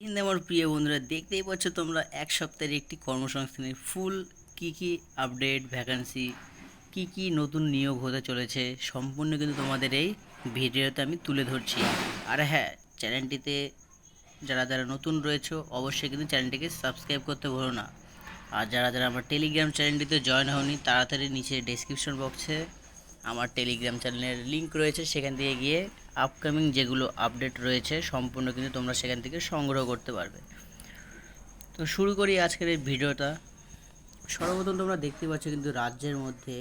কিন্তু আমার প্রিয় বন্ধুরা, দেখতেই পাচ্ছ তোমরা এক সপ্তাহের একটি কর্মসংস্থানের ফুল কি কি আপডেট ভ্যাকান্সি কি কি নতুন নিয়োগ হতে চলেছে সম্পূর্ণ কিন্তু তোমাদের এই ভিডিওতে আমি তুলে ধরছি। আর হ্যাঁ চ্যানেলটিতে যারা যারা নতুন রয়েছে, অবশ্যই কিন্তু চ্যানেলটিকে সাবস্ক্রাইব করতে ভুলো না। আর যারা যারা আমার টেলিগ্রাম চ্যানেলটিতে জয়েন হওনি, তাড়াতাড়ি নিচে ডেসক্রিপশন বক্সে আমার টেলিগ্রাম চ্যানেলের লিংক রয়েছে, সেখান থেকে গিয়ে আপকামিং যেগুলো আপডেট রয়েছে, সম্পূর্ণ কিন্তু তোমরা সেখান থেকে সংগ্রহ করতে পারবে। তো শুরু করি আজকের এই ভিডিওটা। সর্বপ্রথম তোমরা দেখতে পাচ্ছ কিন্তু রাজ্যের মধ্যে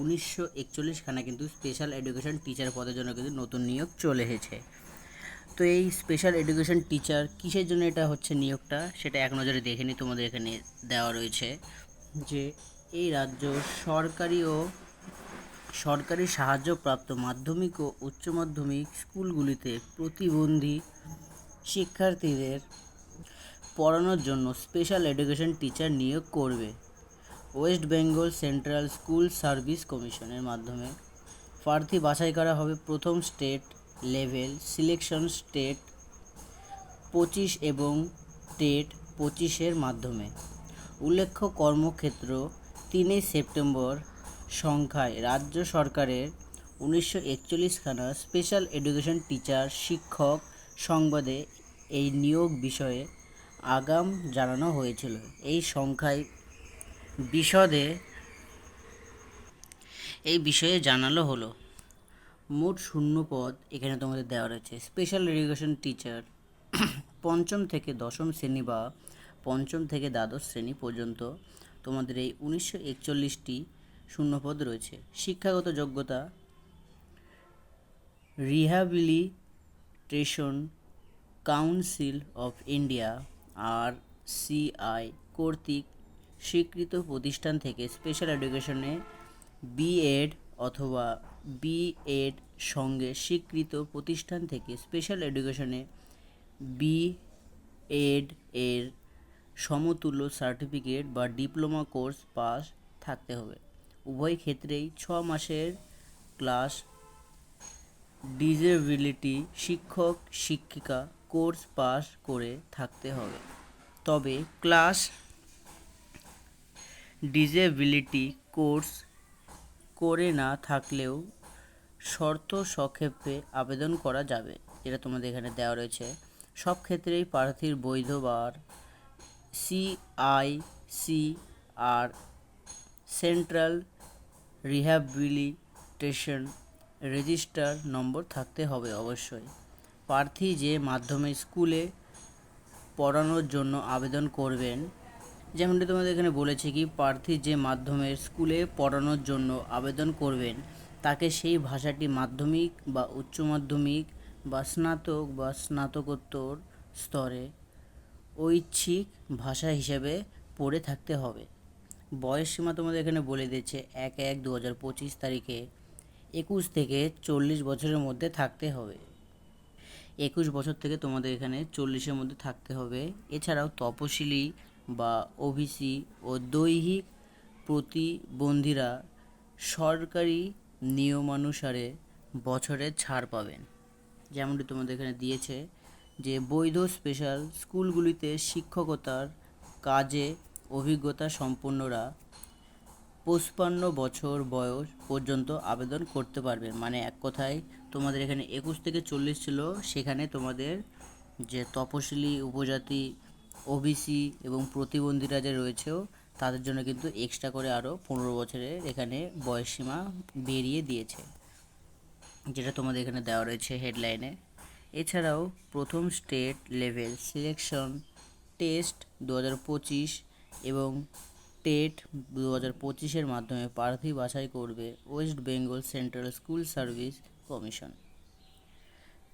উনিশশো একচল্লিশখানা কিন্তু স্পেশাল এডুকেশন টিচার পদের জন্য কিন্তু নতুন নিয়োগ চলে এসেছে। তো এই স্পেশাল এডুকেশন টিচার কিসের জন্য এটা হচ্ছে নিয়োগটা, সেটা এক নজরে দেখে নিই তোমাদের এখানে দেওয়া রয়েছে যে এই রাজ্য সরকারি ও সরকারি সাহায্যপ্রাপ্ত মাধ্যমিক ও উচ্চ মাধ্যমিক স্কুলগুলিতে প্রতিবন্ধী শিক্ষার্থীদের পড়ানোর জন্য স্পেশাল এডুকেশন টিচার নিয়োগ করবে। West Bengal Central School Service কমিশনের মাধ্যমে। প্রার্থী বাছাই করা হবে প্রথম স্টেট লেভেল সিলেকশন স্টেট পঁচিশ এবং টেট পঁচিশের মাধ্যমে। উল্লেখ্য কর্মক্ষেত্র তিনই সেপ্টেম্বর সংখ্যায় রাজ্য সরকারের উনিশশো একচল্লিশখানা স্পেশাল এডুকেশন টিচার শিক্ষক সংবাদে এই নিয়োগ বিষয়ে আগাম জানানো হয়েছিল। এই সংখ্যায় বিশদে এই বিষয়ে জানালো হলো। মোট শূন্য পদ এখানে তোমাদের দেওয়া রয়েছে। স্পেশাল এডুকেশন টিচার পঞ্চম থেকে দশম শ্রেণি বা পঞ্চম থেকে দ্বাদশ শ্রেণি পর্যন্ত তোমাদের এই উনিশশো একচল্লিশটি শূন্যপদ রয়েছে। শিক্ষাগত যোগ্যতা, rehabilitation council of India R CI কর্তৃক স্বীকৃত প্রতিষ্ঠান থেকে স্পেশাল এডুকেশনে বিএড অথবা বিএড সঙ্গে স্বীকৃত প্রতিষ্ঠান থেকে স্পেশাল এডুকেশনে বি এড এর সমতুল্য সার্টিফিকেট বা ডিপ্লোমা কোর্স পাস থাকতে হবে। উভয় ক্ষেত্রেই ছ মাসের ক্লাস ডিজেবিলিটি শিক্ষক, শিক্ষিকা কোর্স পাস করে থাকতে হবে। তবে ক্লাস ডিজেবিলিটি কোর্স করে না থাকলেও শর্ত সক্ষেপে আবেদন করা যাবে, যেটা তোমাদের এখানে দেওয়া রয়েছে। সব ক্ষেত্রেই প্রার্থীর বৈধ বার সিআইসি আর সেন্ট্রাল রিহ্যাবিলিটেশন রেজিস্টার নম্বর থাকতে হবে অবশ্যই। প্রার্থী যে মাধ্যমে স্কুলে পড়ানোর জন্য আবেদন করবেন, যেমনটি তোমাদের এখানে বলেছে কি, প্রার্থী যে মাধ্যমের স্কুলে পড়ানোর জন্য আবেদন করবেন, তাকে সেই ভাষাটি মাধ্যমিক বা উচ্চ মাধ্যমিক বা স্নাতক বা স্নাতকোত্তর স্তরে ঐচ্ছিক ভাষা হিসেবে পড়ে থাকতে হবে। বয়স সীমা তোমাদের এখানে বলে দিচ্ছে এক এক দু হাজার পঁচিশ তারিখে। একুশ থেকে চল্লিশ বছরের মধ্যে থাকতে হবে। একুশ বছর থেকে তোমাদের এখানে চল্লিশের মধ্যে থাকতে হবে। এছাড়াও তপশিলি বা ওবিসি ও দৈহিক প্রতিবন্ধীরা সরকারি নিয়মানুসারে বছরে ছাড় পাবেন। যেমনটি তোমাদের এখানে দিয়েছে যে বৈধ স্পেশাল স্কুলগুলিতে শিক্ষকতার কাজে অভিজ্ঞতা সম্পন্নরা পঁচপান্ন বছর বয়স পর্যন্ত আবেদন করতে পারবে। মানে এক কথায়, তোমাদের এখানে একুশ থেকে চল্লিশ ছিল, সেখানে তোমাদের যে তপশিলি, উপজাতি, ওবিসি এবং প্রতিবন্ধীরা যে রয়েছেও, তাদের জন্য কিন্তু এক্সট্রা করে আরও পনেরো বছরের এখানে বয়সসীমা বেরিয়ে দিয়েছে। যেটা তোমাদের এখানে দেওয়া রয়েছে হেডলাইনে এছাড়াও প্রথম স্টেট লেভেল সিলেকশন টেস্ট দু হাজার পঁচিশ এবং টেট দু হাজার পঁচিশের মাধ্যমে প্রার্থী বাছাই করবে West Bengal Central School Service Commission.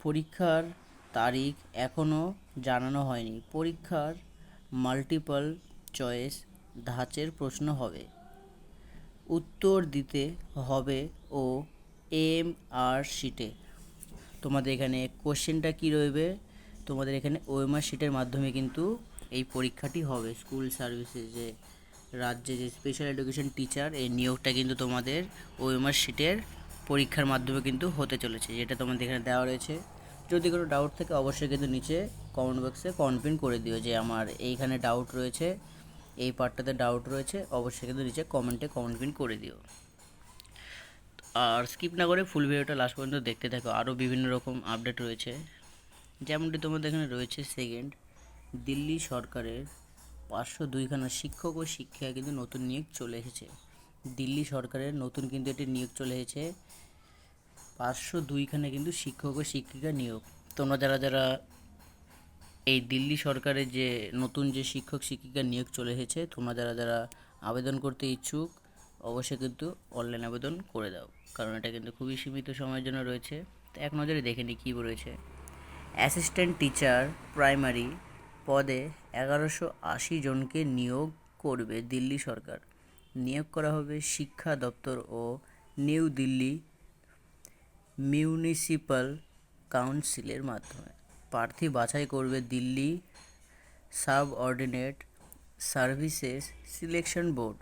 পরীক্ষার তারিখ এখনও জানানো হয়নি। পরীক্ষার মাল্টিপল চয়েস ধাঁচের প্রশ্ন হবে। উত্তর দিতে হবে ও এম আর শিটে। তোমাদের এখানে কোশ্চেনটা কী রইবে? তোমাদের এখানে ওএমআর শিটের মাধ্যমে কিন্তু এই পরীক্ষাটি হবে স্কুল সার্ভিসে যে রাজ্যে যে স্পেশাল এডুকেশন টিচার এই নিয়োগটা কিন্তু তোমাদের ওএমআর শিটের পরীক্ষার মাধ্যমে কিন্তু হতে চলেছে, যেটা তোমাদের এখানে দেওয়া রয়েছে। যদি কোনো ডাউট থাকে, অবশ্যই কিন্তু নিচে কমেন্ট বক্সে কমেন্ট পিন করে দিও যে আমার এইখানে ডাউট রয়েছে, এই পার্টটাতে ডাউট রয়েছে, অবশ্যই কিন্তু নিচে কমেন্টে পিন করে দিও। আর স্কিপ না করে ফুল ভিডিওটা লাস্ট পর্যন্ত দেখতে থাকো, আরও বিভিন্ন রকম আপডেট রয়েছে। যেমনটি তোমাদের এখানে রয়েছে সেকেন্ড দিল্লি সরকারের পাঁচশো দুইখানা শিক্ষক ও শিক্ষিকা কিন্তু নতুন নিয়োগ চলে এসেছে। দিল্লি সরকারের নতুন কিন্তু একটি নিয়োগ চলে এসেছে। পাঁচশো দুইখানে কিন্তু শিক্ষক ও শিক্ষিকা নিয়োগ। তোমরা যারা যারা এই দিল্লি সরকারের যে নতুন যে শিক্ষক শিক্ষিকা নিয়োগ চলে এসেছে, তোমরা যারা যারা আবেদন করতে ইচ্ছুক, অবশ্যই কিন্তু অনলাইন আবেদন করে দাও। কারণ এটা কিন্তু খুবই সীমিত সময়ের জন্য রয়েছে। তো এক নজরে দেখে নিই কী রয়েছে অ্যাসিস্ট্যান্ট টিচার, প্রাইমারি পদে এগারোশো আশি জনকে নিয়োগ করবে দিল্লি সরকার। নিয়োগ করা হবে শিক্ষা দপ্তর ও নিউ দিল্লি মিউনিসিপ্যাল কাউন্সিলের মাধ্যমে। প্রার্থী বাছাই করবে Delhi Subordinate Services Selection Board.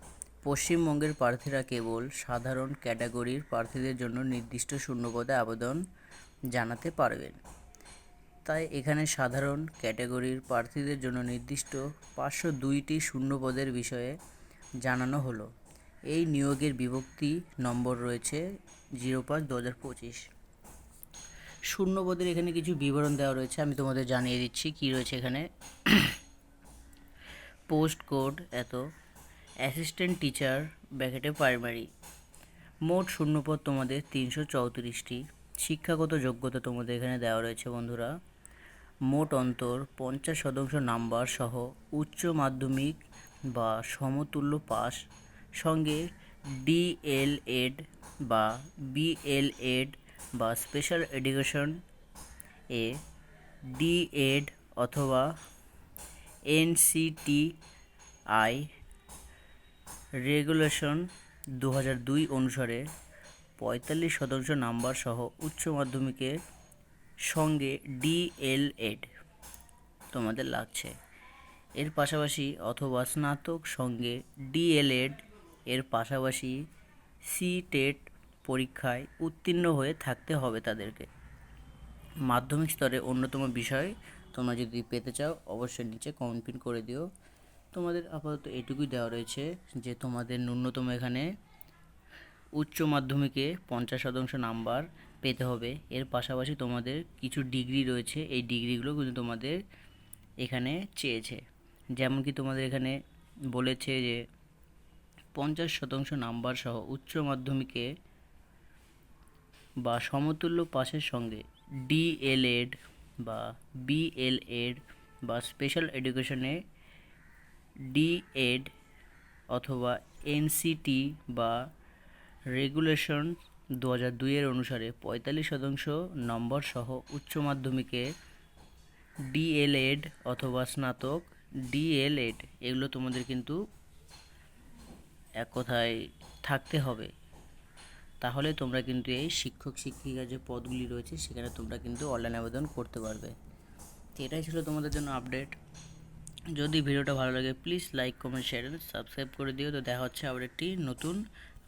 পশ্চিমবঙ্গের প্রার্থীরা কেবল সাধারণ ক্যাটাগরির প্রার্থীদের জন্য নির্দিষ্ট শূন্যপদে আবেদন জানাতে পারবেন। তাই এখানে সাধারণ ক্যাটাগরির প্রার্থীদের জন্য নির্দিষ্ট পাঁচশো দুইটি শূন্যপদের বিষয়ে জানানো হলো। এই নিয়োগের বিভক্তি নম্বর রয়েছে জিরো পাঁচ দু হাজার পঁচিশ। শূন্যপদের এখানে কিছু বিবরণ দেওয়া রয়েছে, আমি তোমাদের জানিয়ে দিচ্ছি কি রয়েছে এখানে। পোস্ট কোড এত, অ্যাসিস্ট্যান্ট টিচার ব্যাকেটে প্রাইমারি, মোট শূন্যপদ তোমাদের তিনশো চৌত্রিশটি। শিক্ষাগত যোগ্যতা তোমাদের এখানে দেওয়া রয়েছে বন্ধুরা। মোট অন্তর পঞ্চাশ শতাংশ নাম্বার সহ উচ্চ মাধ্যমিক বা সমতুল্য পাস সঙ্গে ডিএলএড বা বিএলএড বা স্পেশাল এডুকেশন এ ডিএড অথবা এনসিটিআই রেগুলেশন দু হাজার দুই অনুসারে পঁয়তাল্লিশ শতাংশ নাম্বার সহ উচ্চ মাধ্যমিকের সঙ্গে ডিএলএড তোমাদের লাগছে। এর পাশাপাশি অথবা স্নাতক সঙ্গে ডিএলএড এর পাশাপাশি সি টেট পরীক্ষায় উত্তীর্ণ হয়ে থাকতে হবে তাদেরকে। মাধ্যমিক স্তরে অন্যতম বিষয় তোমরা যদি পেতে চাও, অবশ্যই নিচে কমেন্ট পিন করে দিও। তোমাদের আপাতত এটুকুই দেওয়া রয়েছে যে তোমাদের ন্যূনতম এখানে উচ্চ মাধ্যমিকে পঞ্চাশ শতাংশ নাম্বার পেতে হবে। এর পাশাপাশি তোমাদের কিছু ডিগ্রি রয়েছে। এই ডিগ্রিগুলো কিন্তু তোমাদের এখানে চেয়েছে। যেমন কি তোমাদের এখানে বলেছে যে, পঞ্চাশ শতাংশ নাম্বার সহ উচ্চ মাধ্যমিকে বা সমতুল্য পাসের সঙ্গে ডিএলএড বা বিএলএড বা স্পেশাল এডুকেশনে ডিএড অথবা এনসিটি বা রেগুলেশন দু হাজার দুইয়ের অনুসারে পঁয়তাল্লিশ শতাংশ নম্বর সহ উচ্চ মাধ্যমিকে ডিএলএড অথবা স্নাতক ডিএলএড, এগুলো তোমাদের কিন্তু এক কথায় থাকতে হবে। তাহলে তোমরা কিন্তু এই শিক্ষক শিক্ষিকা যে পদগুলি রয়েছে, সেখানে তোমরা কিন্তু অনলাইন আবেদন করতে পারবে। তো এটাই ছিল তোমাদের জন্য আপডেট যদি ভিডিওটা ভালো লাগে please like comment share subscribe করে দিও। তো দেখা হচ্ছে আবার একটি নতুন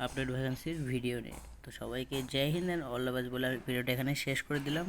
আপডেট ভ্যাকেন্সির ভিডিও নিয়ে। সবাইকে Jai Hind all the best বলে আমি ভিডিওটা এখানে শেষ করে দিলাম।